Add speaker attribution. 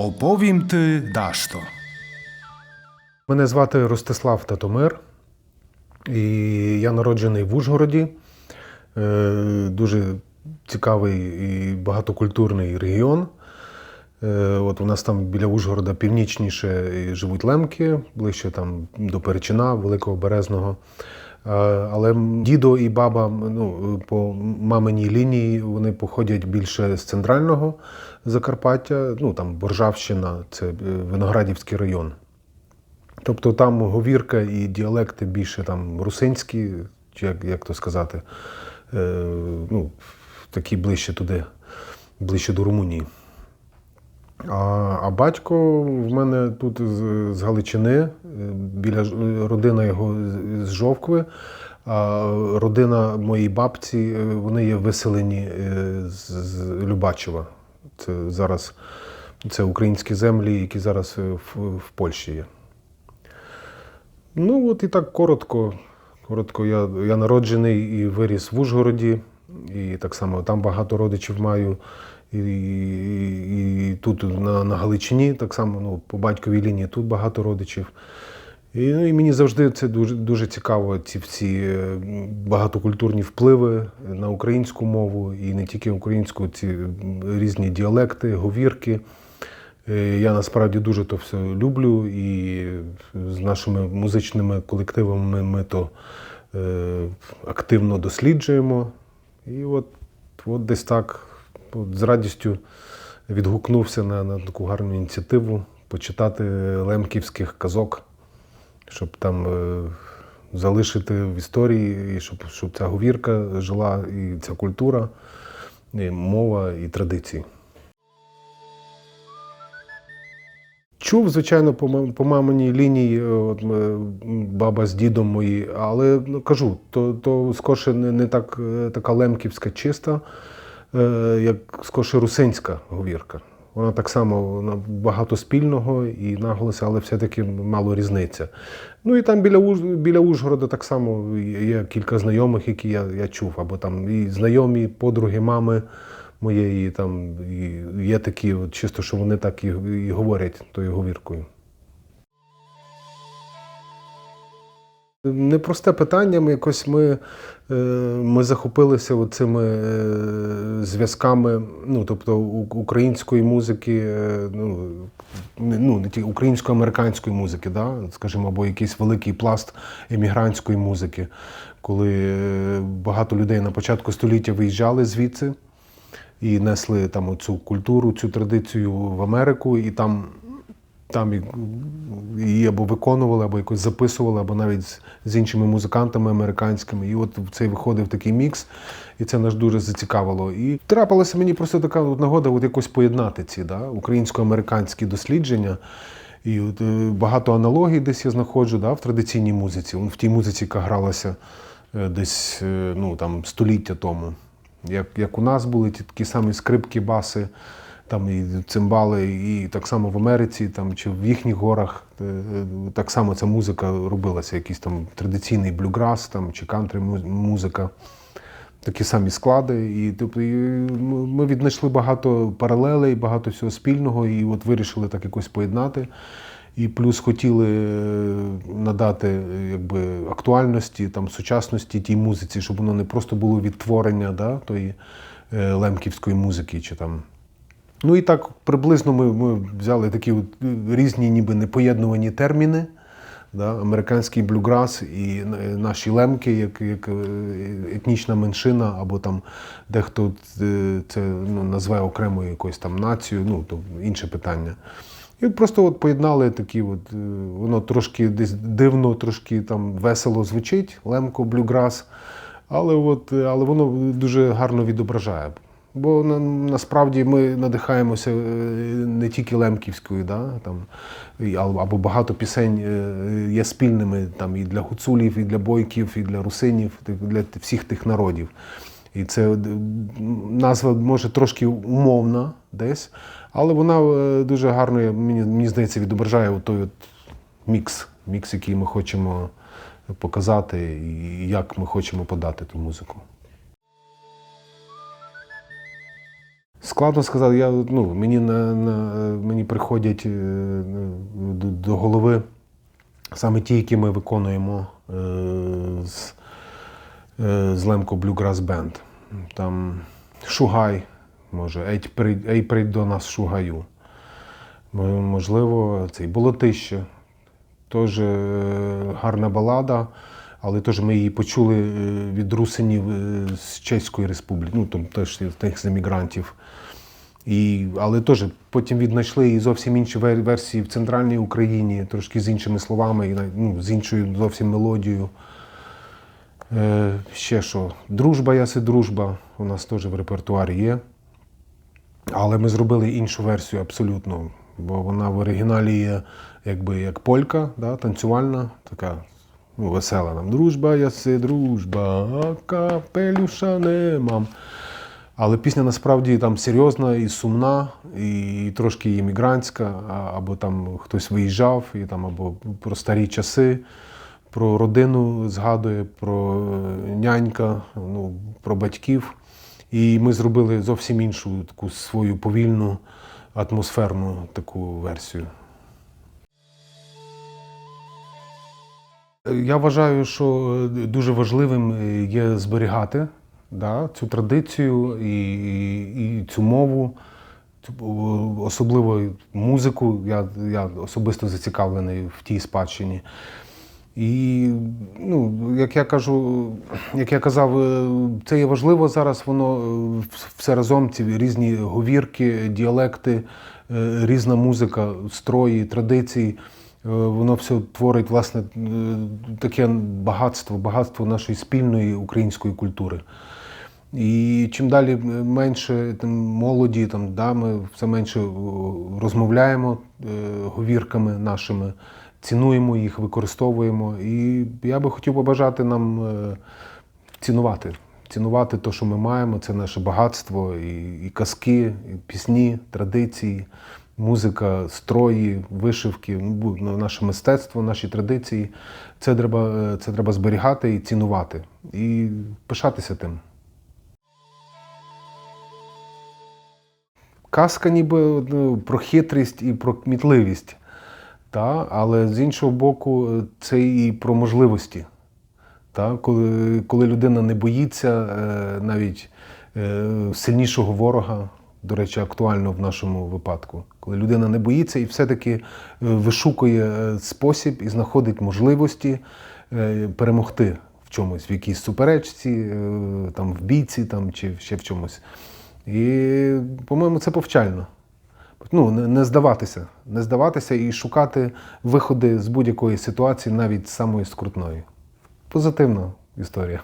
Speaker 1: Оповім ти дашто.
Speaker 2: Мене звати Ростислав Татомир, і я народжений в Ужгороді. Е, Дуже цікавий і багатокультурний регіон. Е, От у нас там біля Ужгорода північніше живуть лемки, ближче там до Перечина, Великого Березного. Але дідо і баба ну, по маминій лінії вони походять більше з центрального Закарпаття, ну там Боржавщина, це е, Виноградівський район. Тобто там говірка і діалекти більше там русинські, чи як, як то сказати, е, ну, такі ближче туди, ближче до Румунії. А, а батько в мене тут з, з Галичини, е, біля родина його з- Жовкви. А родина моєї бабці, е, вони є виселені е, з, з Любачева. Це зараз це українські землі, які зараз в, в Польщі є. Ну, от і так коротко. Коротко, я, я народжений і виріс в Ужгороді, і так само там багато родичів маю. І, і, і тут на, на Галичині, так само ну, по батьковій лінії тут багато родичів. І, ну, і мені завжди це дуже, дуже цікаво, ці всі е, багатокультурні впливи на українську мову, і не тільки українську, ці різні діалекти, говірки. Е, Я насправді дуже то все люблю, і з нашими музичними колективами ми то е, активно досліджуємо. І от, от десь так з радістю відгукнувся на, на таку гарну ініціативу почитати лемківських казок, щоб там е, залишити в історії, і щоб, щоб ця говірка жила, і ця культура, і мова, і традиції. Чув, звичайно, по, по маминій лінії, е, от, баба з дідом мої, але ну, кажу, то, то скорше не, не так, е, така лемківська чиста, як скорше русинська говірка. Вона так само вона багато спільного і наголоси, але все-таки мало різниця. Ну і там біля, біля Ужгорода так само є кілька знайомих, які я, я чув, або там і знайомі, подруги, мами моєї там і є такі, чисто, що вони так і, і говорять тою говіркою. Непросте питання. Ми якось ми, е, ми захопилися цими е, зв'язками, ну тобто української музики, е, ну, ну не тільки українсько-американської музики, да? скажімо, або якийсь великий пласт емігрантської музики, коли багато людей на початку століття виїжджали звідси і несли там цю культуру, цю традицію в Америку, і там, там її або виконували, або якось записували, або навіть з, іншими музикантами американськими. І от цей виходив такий мікс, і це нас дуже зацікавило. І трапилася мені просто така нагода от якось поєднати ці да, українсько-американські дослідження. І от, е, багато аналогій десь я знаходжу да, в традиційній музиці. В тій музиці, яка гралася е, десь е, ну, там, століття тому. Як, як у нас були ті такі самі скрипки, баси, там і цимбали, і так само в Америці, там, чи в їхніх горах е, е, так само ця музика робилася, якийсь там традиційний блюграс там, чи кантри музика. Такі самі склади. І, тобто, ми віднайшли багато паралелей, багато всього спільного, і от вирішили так якось поєднати. І плюс хотіли е, надати якби, актуальності, там, сучасності тій музиці, щоб воно не просто було відтворення да, тої лемківської музики. Чи, там. Ну і так приблизно ми, ми взяли такі от е, різні ніби непоєднувані терміни. Да, американський блюграс і е, наші лемки, як, як е, етнічна меншина, або там дехто це ну, назве окремою якоюсь там нацією, ну то інше питання. І просто от поєднали такі, от, воно трошки десь дивно, трошки там весело звучить, лемко, блюграс, але, от, але воно дуже гарно відображає. Бо на, насправді ми надихаємося е, не тільки лемківською, да, там, або багато пісень е, є спільними там, і для гуцулів, і для бойків, і для русинів, для всіх тих народів. І це назва може трошки умовна десь, але вона е, дуже гарно, мені, мені здається, відображає той от мікс, мікс, який ми хочемо показати, і як ми хочемо подати ту музику. Складно сказати, я, ну, мені, на, на, мені приходять е, до, до голови саме ті, які ми виконуємо е, з, е, з Лемко Bluegrass Band. Там Шугай, може, ей, прийдь, ей прийдь до нас Шугаю. Можливо, цей Болотище. Теж е, гарна балада, але теж ми її почули е, від русинів е, з Чеської Республіки, ну там теж тих з емігрантів. І, але теж потім віднайшли і зовсім інші версії в центральній Україні, трошки з іншими словами, і, ну, з іншою зовсім мелодією. Е, ще що? Дружба, яси дружба, у нас теж в репертуарі є. Але ми зробили іншу версію абсолютно, бо вона в оригіналі є якби як полька, да, танцювальна, така весела нам. Дружба, яси дружба, капелюша не мам. Але пісня насправді там серйозна і сумна, і трошки іммігрантська, або там хтось виїжджав, і там або про старі часи, про родину згадує, про е, нянька, ну, про батьків. І ми зробили зовсім іншу таку свою повільну, атмосферну таку версію. Я вважаю, що е, дуже важливим е, є зберігати да, цю традицію і, і, і цю мову, особливо музику. Я, я особисто зацікавлений в тій спадщині. І ну, як я кажу, як я казав, е, це є важливо зараз. Воно все разом, ці різні говірки, діалекти, різна музика, строї, традиції. Е, Воно все творить власне е, таке багатство, багатство нашої спільної української культури. І чим далі менше там, молоді, там, да, ми все менше розмовляємо е, говірками нашими, цінуємо їх, використовуємо. І я би хотів побажати нам е, цінувати. Цінувати те, що ми маємо, це наше багатство, і, і казки, і пісні, традиції, музика, строї, вишивки, ну, ну, наше мистецтво, наші традиції. Це треба, е, це треба зберігати і цінувати, і пишатися тим. Казка ніби ну, про хитрість і про кмітливість. Та? Але з іншого боку, е, це і про можливості. Та? Коли, коли людина не боїться е, навіть сильнішого ворога, до речі, актуально в нашому випадку. Коли людина не боїться і все-таки е, вишукує е, спосіб і знаходить можливості е, перемогти в чомусь, в якійсь суперечці, там, в бійці там, чи ще в чомусь. І, по-моєму, це повчально. Ну, не здаватися, не здаватися і шукати виходи з будь-якої ситуації, навіть самої скрутної. Позитивна історія.